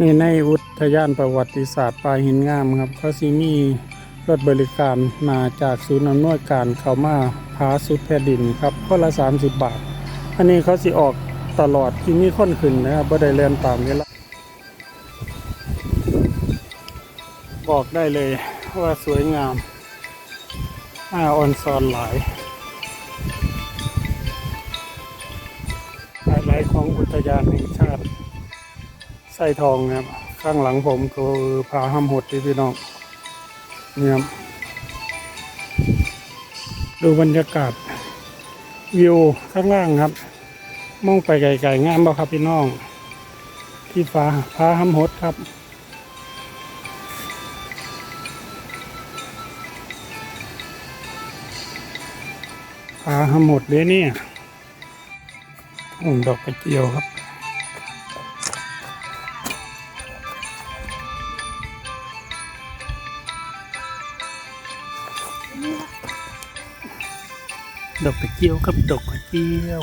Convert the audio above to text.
นี่ในอุทยานประวัติศาสตร์ปลาหินงามครับเขาสิมีรถบริการมาจากศูนย์อำนวยการเขามาพาสุดแผ่นดินครับคนละ 30 บาท อันนี้เขาสิออกตลอดที่มีคนขึ้นนะครับบ่ได้เรียนตามเวลาบอกได้เลยว่าสวยงามน่าออนซอนหลายไฮไลท์ของอุทยานแห่งชาติ ไส้ทองนะครับ ข้างหลังผมคือผาห้ำหดที่พี่น้องเนี่ยครับดูบรรยากาศวิวข้างล่างครับ มองไปไกลๆงามบ่ครับพี่น้อง ที่ฟ้าผาห้ำหดครับผาห้ำหดเลยเนี่ยผมดอกกระเจียวครับ ดอกกระเจียวครับดอกกระเจียว